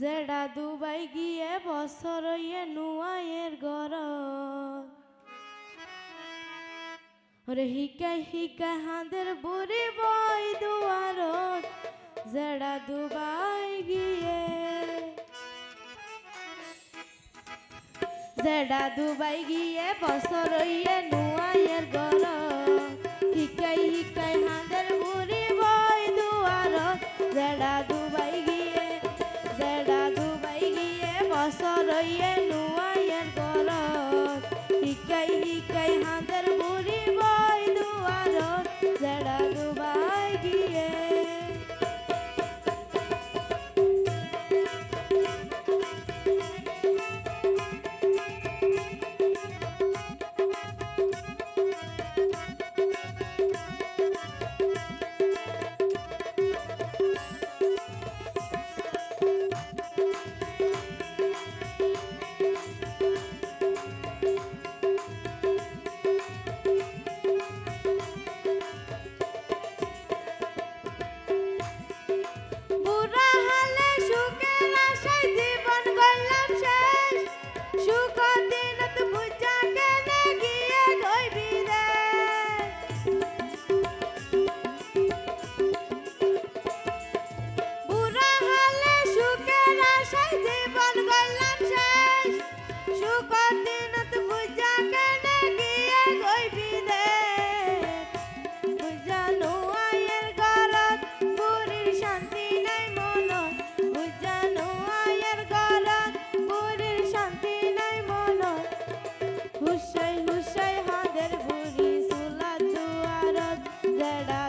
জেড়া Dubai গিয়ে বছর ইয়ে নুয়ের ঘর। ওরে হিকা হিকা হাঁদের বুড়ি বই দুয়ার জেড়া দুবাই গিয়ে। জেড়া দুবাই গিয়ে বছর ইয়ে নু বছর নুয়াইয়ের গলত শিকাই শিকাই হাজার ಬೇಡ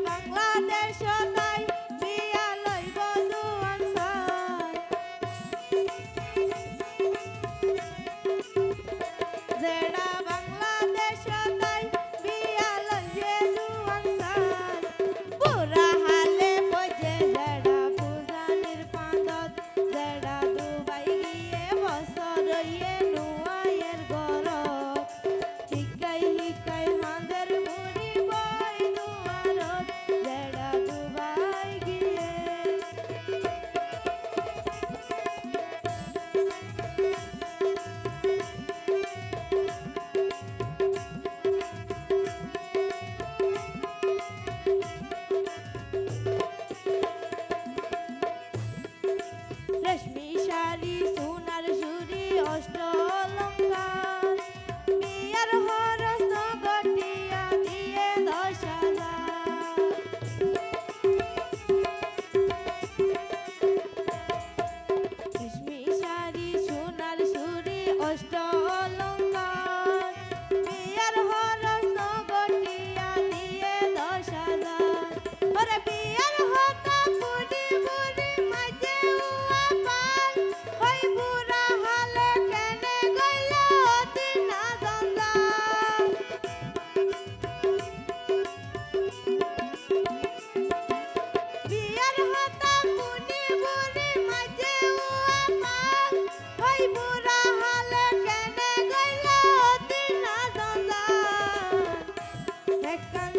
বাংলাদেশ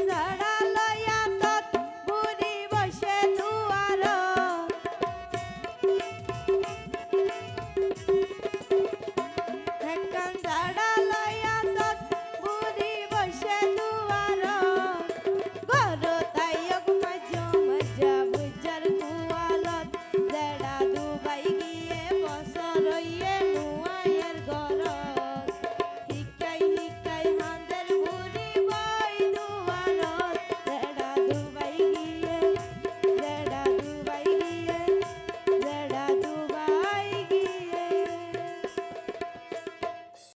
ঝড়াল